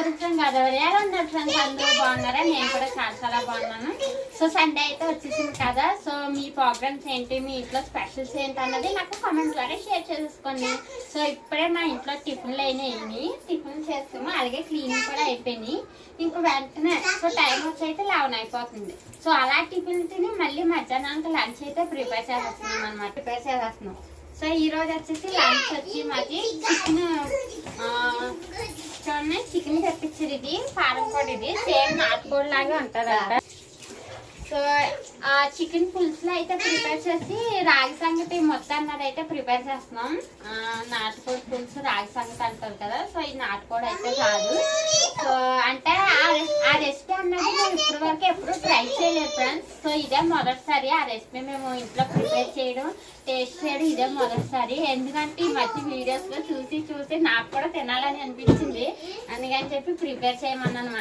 Gauri friend Godavari ఎలా ఉన్నారు friends అందరూ బాగున్నారా? నేను కూడా చాలా చాలా బాగున్నాను. సో సండే అయితే వచ్చేసింది కదా. సో మీ ప్రోగ్రామ్స్ ఏంటి? మీ ఇంట్లో స్పెషల్స్ ఏంటి అన్నది నాకు కామెంట్ ద్వారా షేర్ చేసుకోండి. సో ఇప్పుడే మా ఇంట్లో టిఫిన్లు అయినాయి. టిఫిన్ చేస్తాము అలాగే క్లీనింగ్ కూడా అయిపోయినాయి. ఇంక వెంటనే సో టైం వచ్చి అయితే లెవెన్ అయిపోతుంది. సో అలా టిఫిన్ తిని మళ్ళీ మధ్యాహ్నానికి లంచ్ అయితే ప్రిపేర్ చేసేస్తున్నాం అనమాట ప్రిపేర్ చేసేస్తున్నాం. సో ఈ రోజు వచ్చేసి లంచ్ వచ్చి మాది చికెన్ ఇది కారం పొడి ఇది సేమ్ నాటుకోడి లాగా ఉంటుందంట. సో ఆ చికెన్ పులుసులో అయితే ప్రిపేర్ చేసి రాగి సంగతి మొత్తం అన్నది అయితే ప్రిపేర్ చేస్తున్నాం. నాటుకోడి పులుసు రాగి సంగతి అంటారు కదా సో ఈ నాటుకోడి అయితే కాదు సో రెస్- రెసిపీ అన్నది మేము ఇప్పటి వరకు ఎప్పుడు ట్రై చేయలేదు ఫ్రెండ్స్. సో ఇదే మొదటిసారి ఆ రెసిపీ మేము ఇంట్లో ప్రిపేర్ చేయడం టేస్ట్ చేయడం ఇదే మొదటిసారి. ఎందుకంటే ఈ మధ్య వీడియోస్లో చూసి చూసి నాకు కూడా తినాలని అనిపించింది. అందుకని చెప్పి ప్రిపేర్ చేయమన్నాను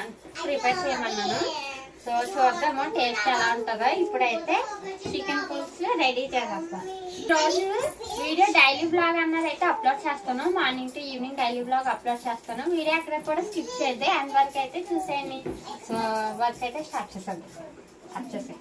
ప్రిపేర్ చేయమన్నాను. సో చూద్దాము టేస్ట్ ఎలా ఉంటుందో. ఇప్పుడైతే చికెన్ పులుసు రెడీ చేసేస్తాం. రోజు వీడియో డైలీ బ్లాగ్ అన్నది అయితే అప్లోడ్ చేస్తాను morning to evening daily blog upload చేస్తాను వీడియో అక్కడ కూడా స్కిప్ చేద్దే అండ్ వర్క్ అయితే చూసేయండి. సో వర్క్ అయితే స్టార్ట్ చేసేద్దాం.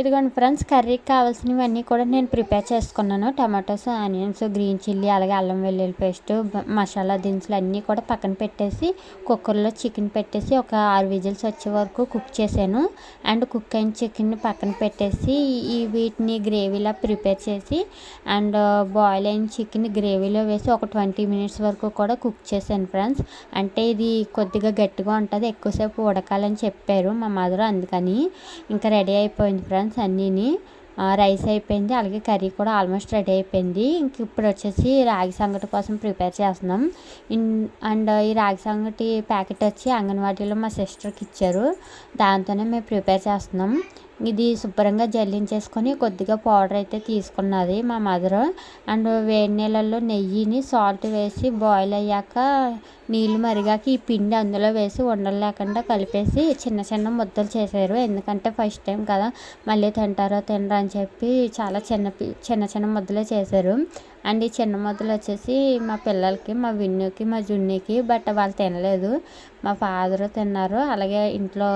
ఇదిగోండి ఫ్రెండ్స్ కర్రీకి కావాల్సినవన్నీ కూడా నేను ప్రిపేర్ చేసుకున్నాను. టమాటోస్ ఆనియన్స్ గ్రీన్ చిల్లీ అలాగే అల్లం వెల్లుల్లి పేస్ట్ మసాలా దినుసులు అన్నీ కూడా పక్కన పెట్టేసి కుక్కర్లో చికెన్ పెట్టేసి ఒక ఆరు విజిల్స్ వచ్చే వరకు కుక్ చేశాను. అండ్ కుక్ అయిన చికెన్ పక్కన పెట్టేసి ఈ వీటిని గ్రేవీలా ప్రిపేర్ చేసి అండ్ బాయిల్ అయిన చికెన్ గ్రేవీలో వేసి ఒక ట్వంటీ మినిట్స్ వరకు కూడా కుక్ చేశాను ఫ్రెండ్స్. అంటే ఇది కొద్దిగా గట్టిగా ఉంటుంది ఎక్కువసేపు ఉడకాలని చెప్పారు మా మదర్ అందుకని. ఇంకా రెడీ అయిపోయింది ఫ్రెండ్స్. అన్నీని రైస్ అయిపోయింది అలాగే కర్రీ కూడా ఆల్మోస్ట్ రెడీ అయిపోయింది. ఇంక ఇప్పుడు వచ్చేసి రాగి సంగటి కోసం ప్రిపేర్ చేస్తున్నాం. ఇన్ అండ్ ఈ రాగి సంగటి ప్యాకెట్ వచ్చి అంగన్వాడీలో మా సిస్టర్కి ఇచ్చారు. దాంతోనే మేము ప్రిపేర్ చేస్తున్నాం. ఇది శుభ్రంగా జల్లించేసుకొని కొద్దిగా పౌడర్ అయితే తీసుకున్నది మా మదర్. అండ్ వేడి నీళ్ళల్లో నెయ్యిని సాల్ట్ వేసి బాయిల్ అయ్యాక నీళ్ళు మరిగాక ఈ పిండి అందులో వేసి ఉండలు లేకుండా కలిపేసి చిన్న చిన్న ముద్దలు చేశారు. ఎందుకంటే ఫస్ట్ టైం కదా మళ్ళీ తింటారో తినరు అని చెప్పి చాలా చిన్న పి- చిన్న చిన్న ముద్దలే చేశారు. అండ్ ఈ చిన్న ముద్దలు వచ్చేసి మా పిల్లలకి మా విన్నుకి మా జున్నికి బట్ వాళ్ళు తినలేదు. మా ఫాదరు తిన్నారు. అలాగే ఇంట్లో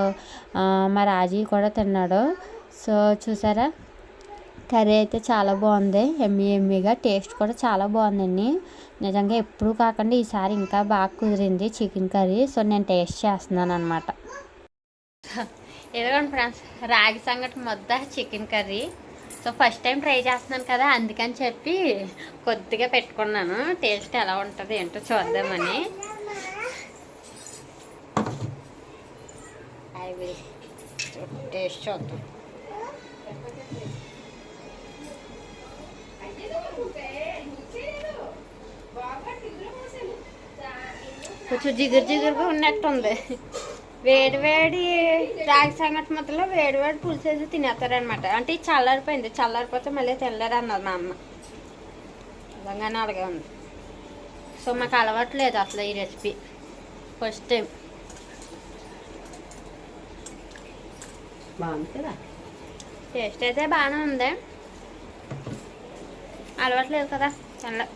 మా రాజీ కూడా తిన్నాడు. సో చూసారా? కర్రీ అయితే చాలా బాగుంది. ఎమ్మి ఎమ్మిగా టేస్ట్ కూడా చాలా బాగుందండి. నిజంగా ఎప్పుడు కాకుండా ఈసారి ఇంకా బాగా కుదిరింది చికెన్ కర్రీ. సో నేను టేస్ట్ చేస్తున్నాను అనమాట ఇదిగోండి ఫ్రెండ్స్ రాగి సంగటి మొద్ద chicken curry. So first time try చేస్తున్నాను కదా అందుకని చెప్పి కొద్దిగా పెట్టుకున్నాను. టేస్ట్ ఎలా ఉంటుంది ఏంటో చూద్దామని. అవి టేస్ట్ చూద్దాం కొంచెం జిగురు జిగురుగా ఉన్నట్టుంది. వేడి వేడి రాగి సంగటి మొత్తంలో వేడి వేడి పులుసు వేసి తినేస్తారనమాట అంటే చల్లారిపోయింది. చల్లారిపోతే మళ్ళీ తినలేరు అన్నది మా అమ్మ. నిజంగానే అలాగే ఉంది. సో మాకు అలవాటు లేదు అసలు ఈ రెసిపీ. ఫస్ట్ టైం బాగుంది కదా టేస్ట్ అయితే బాగానే ఉంది అలవాటు లేదు కదా చాలా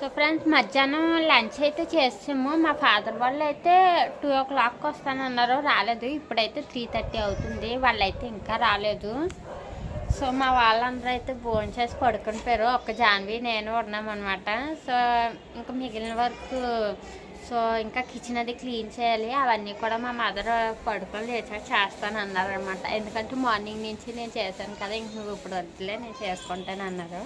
సో ఫ్రెండ్స్ మధ్యాహ్నం లంచ్ అయితే చేసాము మా ఫాదర్ వాళ్ళు అయితే టూ ఓ క్లాక్కి వస్తానన్నారు రాలేదు ఇప్పుడైతే త్రీ థర్టీ అవుతుంది వాళ్ళైతే ఇంకా రాలేదు సో మా వాళ్ళందరూ అయితే భోజనం చేసి పడుకుని పోయారు ఒక్క జాన్వి నేను ఉన్నామన్నమాట సో ఇంకా మిగిలిన వరకు సో ఇంకా కిచెన్ అది క్లీన్ చేయాలి. అవన్నీ కూడా మా మదర్ పడుకొని లేచాక చేస్తాను అన్నారు అనమాట ఎందుకంటే మార్నింగ్ నుంచి నేను చేశాను కదా ఇంక నువ్వు ఇప్పుడు వద్దులే నేను చేసుకుంటాను అన్నారు.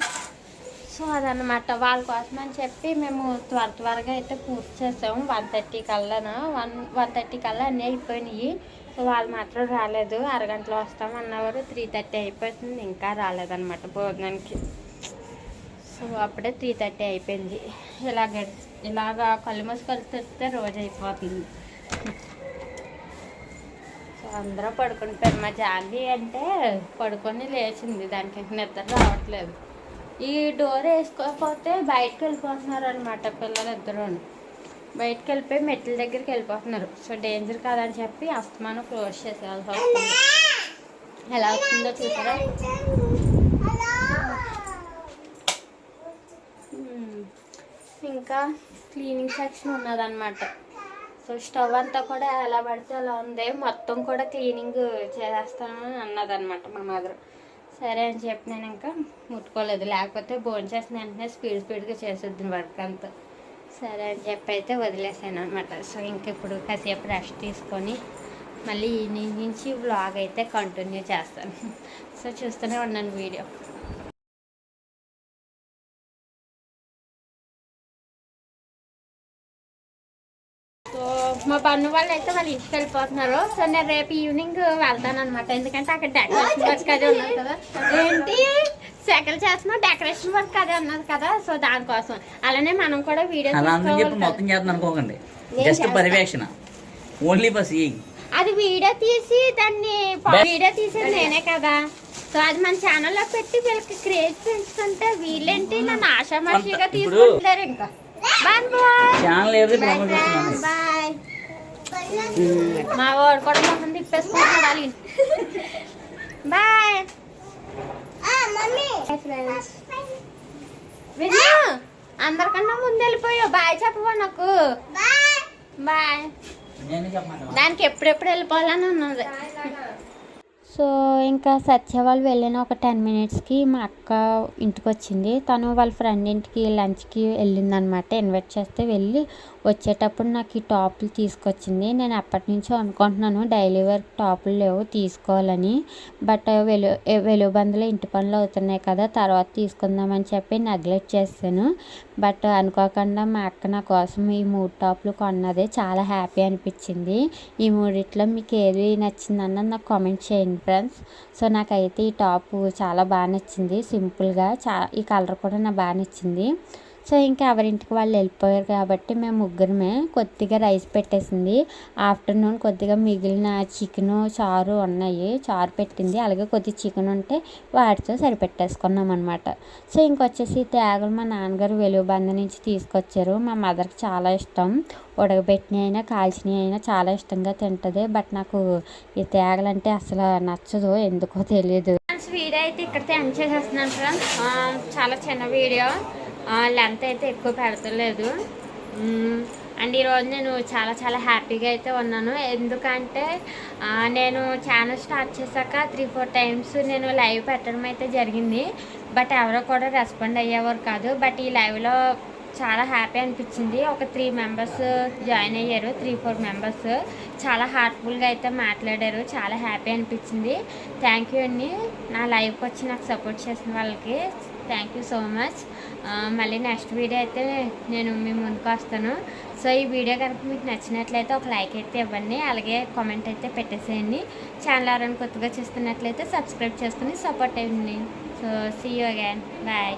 సో అదనమాట వాళ్ళ కోసం అని చెప్పి మేము త్వర త్వరగా అయితే పూర్తి చేసాము వన్ థర్టీ కల్లాను వన్ వన్ థర్టీ కల్లా అన్నీ అయిపోయినాయి. సో వాళ్ళు మాత్రం రాలేదు. అరగంటలో వస్తాం అన్నవారు. త్రీ థర్టీ అయిపోతుంది ఇంకా రాలేదన్నమాట భోజనానికి. సో అప్పుడే త్రీ థర్టీ అయిపోయింది. ఇలా గడిచి ఇలాగా కళ్ళు మూసి కళ్ళు తెరిస్తే రోజు అయిపోతుంది. సో అందరూ పడుకుని పోయారు మా జాన్వి అంటే పడుకొని లేచింది. దానికి నిద్ర రావట్లేదు. ఈ డోర్ వేసుకోకపోతే బయటకు వెళ్ళిపోతున్నారు అనమాట పిల్లలిద్దరూ. బయటకు వెళ్ళిపోయి మెట్ల దగ్గరికి వెళ్ళిపోతున్నారు. సో డేంజర్ కాదని చెప్పి అస్తమానం క్లోజ్ చేసేయాల్సి వస్తుంది. ఎలా అవుతుందో చూసారా? ఇంకా క్లీనింగ్ సెక్షన్ ఉన్నదన్నమాట. సో స్టవ్ అంతా కూడా ఎలా పడితే అలా ఉంది. మొత్తం కూడా క్లీనింగ్ చేస్తాను అన్నదన్నమాట మా మదర్. సరే అని చెప్పి నేను ఇంకా ముట్టుకోలేదు. లేకపోతే భోజనం చేసిన వెంటనే స్పీడ్ స్పీడ్గా చేసేద్ది వర్క్ అంతా. సరే అని చెప్పి అయితే వదిలేసాను అనమాట సో ఇంక ఇప్పుడు కాసేపు రెస్ట్ తీసుకొని మళ్ళీ ఈవినింగ్ నుంచి వ్లాగ్ అయితే కంటిన్యూ చేస్తాను. సో చూస్తూనే ఉన్నాను వీడియో. మా పన్ను వాళ్ళు అయితే వాళ్ళ ఇంటికి వెళ్ళిపోతున్నారు సో నేను రేపు ఈవినింగ్ వెళ్తాను అనమాట ఎందుకంటే అక్కడ డెకరేషన్ వర్క్ అదే ఉన్నది కదా. ఏంటి? సెకల్ చేస్తున్నా డెకరేషన్ వర్క్ అదే ఉన్నది కదా. సో దానికోసం. అలానే మనం కూడా వీడియో మొత్తం అనుకోకండి. జస్ట్. పర్యవేక్షణ. ఓన్లీ బస్ అది వీడియో తీసి దాన్ని. వీడియో తీసేది నేనే కదా. సో అది మన ఛానల్లో పెట్టి వీళ్ళకి క్రేజ్ పెంచుతుంటే వీళ్ళేంటి? నన్ను ఆషామాషిగా ఇప్పుడు- తీసుకుంటారు ఇంకా. బాయ్ బాయ్ ఛానల్ ఏదో బాయ్ మా వాడు కూడా తిప్పేసుకుంటున్నాడు. బాయ్ ఫ్రెండ్స్ విను అందరికన్నా ముందు వెళ్ళిపోయావు. బాయ్ చెప్పవా నాకు. బాయ్? దానికి ఎప్పుడెప్పుడు వెళ్ళిపోవాలని ఉన్నది. సో ఇంకా సత్య వాళ్ళు వెళ్ళిన ఒక టెన్ మినిట్స్కి మా అక్క ఇంటికి వచ్చింది తను వాళ్ళ ఫ్రెండ్ ఇంటికి లంచ్కి వెళ్ళిందనమాట. ఇన్వైట్ చేస్తే వెళ్ళి వచ్చేటప్పుడు నాకు ఈ టాపులు తీసుకొచ్చింది. నేను అప్పటి నుంచో అనుకుంటున్నాను డైలీ వర్క్ టాపులు లేవు తీసుకోవాలని. బట్ వెలు వెలుబందులో ఇంటి పనులు అవుతున్నాయి కదా తర్వాత తీసుకుందామని చెప్పి నెగ్లెక్ట్ చేశాను. బట్ అనుకోకుండా మా అక్క నా కోసం ఈ మూడు టాపులు కొన్నది చాలా హ్యాపీ అనిపించింది. ఈ మూడిట్లో మీకు ఏది నచ్చిందన్న నాకు కామెంట్ చేయండి ఫ్రెండ్స్. సో నాకైతే ఈ టాపు చాలా బాగా నచ్చింది సింపుల్గా. చా ఈ కలర్ కూడా నాకు బాగా నచ్చింది. సో ఇంకా ఎవరింటికి వాళ్ళు వెళ్ళిపోయారు కాబట్టి మేము ముగ్గురమే కొద్దిగా రైస్ పెట్టేసింది. ఆఫ్టర్నూన్ కొద్దిగా మిగిలిన చికెన్ చారు ఉన్నాయి. చారు పెట్టింది. అలాగే కొద్ది చికెన్ ఉంటే వాటితో సరిపెట్టేసుకున్నాం అనమాట సో ఇంకొచ్చేసి తేగలు మా నాన్నగారు వెలుగుబంద నుంచి తీసుకొచ్చారు. మా మదర్కి చాలా ఇష్టం. ఉడకబెట్టిన అయినా కాల్చినవి అయినా చాలా ఇష్టంగా తింటుంది. బట్ నాకు ఈ తేగలంటే అసలు నచ్చదు. ఎందుకో తెలియదు ఫ్రెండ్స్ వీడియో అయితే ఇక్కడ ఎండ్ చేసేస్తున్నాను ఫ్రెండ్స్ చాలా చిన్న వీడియో. లెంత్ అయితే ఎక్కువ పెడతలేదు. అండ్ ఈరోజు నేను చాలా చాలా హ్యాపీగా అయితే ఉన్నాను. ఎందుకంటే నేను ఛానల్ స్టార్ట్ చేశాక త్రీ ఫోర్ టైమ్స్ నేను లైవ్ పెట్టడం అయితే జరిగింది. బట్ ఎవరో కూడా రెస్పాండ్ అయ్యేవారు కాదు. బట్ ఈ లైవ్లో చాలా హ్యాపీ అనిపించింది. ఒక త్రీ మెంబర్స్ జాయిన్ అయ్యారు. త్రీ ఫోర్ మెంబర్స్ చాలా హార్ట్ఫుల్గా అయితే మాట్లాడారు. చాలా హ్యాపీ అనిపించింది. థ్యాంక్ యూ అండి. నా లైవ్కి వచ్చి నాకు సపోర్ట్ చేసిన వాళ్ళకి. థ్యాంక్ యూ సో మచ్ మళ్ళీ నెక్స్ట్ వీడియో అయితే నేను మీ ముందుకు వస్తాను. సో ఈ వీడియో కనుక మీకు నచ్చినట్లయితే ఒక లైక్ అయితే ఇవ్వండి. అలాగే కామెంట్ అయితే పెట్టేసేయండి. ఛానల్ ఎవరైనా కొత్తగా చూస్తున్నట్లయితే సబ్స్క్రైబ్ చేసుకుని సపోర్ట్ అయ్యండి so see you again bye